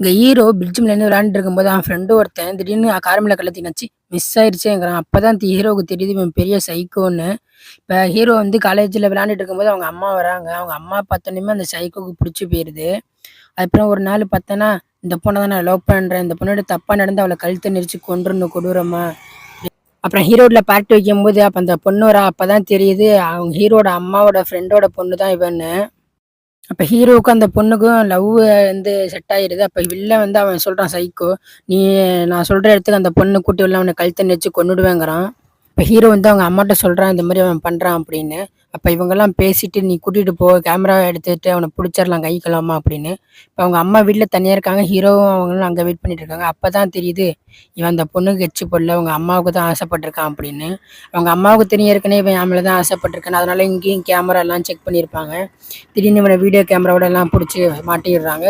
இங்கே hero bridge மேலேருந்து விளையாண்டுட்டு இருக்கும்போது அவன் ஃப்ரெண்டு ஒருத்தன் திடீர்னு கார் கள்ளத்தி நச்சு மிஸ் ஆயிடுச்சேங்கிறான் அப்போ தான் ஹீரோவுக்கு தெரியுது இவன் பெரிய சைக்கோன்னு இப்போ ஹீரோ வந்து காலேஜில் விளையாண்டுட்டு இருக்கும்போது அவங்க அம்மா வராங்க. அவங்க அம்மா பார்த்தோன்னே அந்த சைக்கோக்கு பிடிச்சி போயிடுது அதுக்கப்புறம் ஒரு நாள் பார்த்தோன்னா இந்த பொண்ணை தான் நான் லவ் பண்ணுறேன் இந்த பொண்ணோட தப்பாக நடந்து அவளை கழுத்தை நெரிச்சு கொண்டுறணும் கொடூரமா. அப்புறம் ஹீரோட பார்ட்டி வைக்கும்போது அப்போ அந்த பொண்ணு வரா அப்போ தான் தெரியுது அவங்க ஹீரோட அம்மாவோட ஃப்ரெண்டோட பொண்ணு தான் இவன்னு. அப்போ ஹீரோவுக்கும் அந்த பொண்ணுக்கும் லவ் வந்து செட் ஆயிடுது அப்போ வில்ல வந்து அவன் சொல்கிறான் சைக்கோ நீ நான் சொல்கிற இடத்துக்கு அந்த பொண்ணு கூட்டி உள்ள அவனை கழுத்தை நெச்சு கொண்டுடுவேங்கிறான் இப்போ ஹீரோ வந்து அவங்க அம்மாட்ட சொல்கிறான் இந்த மாதிரி அவன் பண்ணுறான் அப்படின்னு. அப்போ இவங்கெல்லாம் பேசிட்டு நீ கூட்டிகிட்டு போ கேமரா எடுத்துகிட்டு அவனை பிடிச்சிடலாம் கைக்கலாமா அப்படின்னு. இப்போ அவங்க அம்மா வீட்டில் தனியாக இருக்காங்க ஹீரோவும் அவங்களும் அங்கே வெயிட் பண்ணிட்டு இருக்காங்க. அப்போ தான் தெரியுது இவன் அந்த பொண்ணுக்கு எச்சு பொருள் அவங்க அம்மாவுக்கு தான் ஆசைப்பட்டிருக்கான் அப்படின்னு. அவங்க அம்மாவுக்கு தெரிய இருக்கனே இவன் அவளை தான் ஆசைப்பட்டிருக்கான். அதனால இங்கேயும் கேமரா எல்லாம் செக் பண்ணியிருப்பாங்க. திடீர்னு இவனை வீடியோ கேமராவோட எல்லாம் பிடிச்சி மாட்டிடுறாங்க.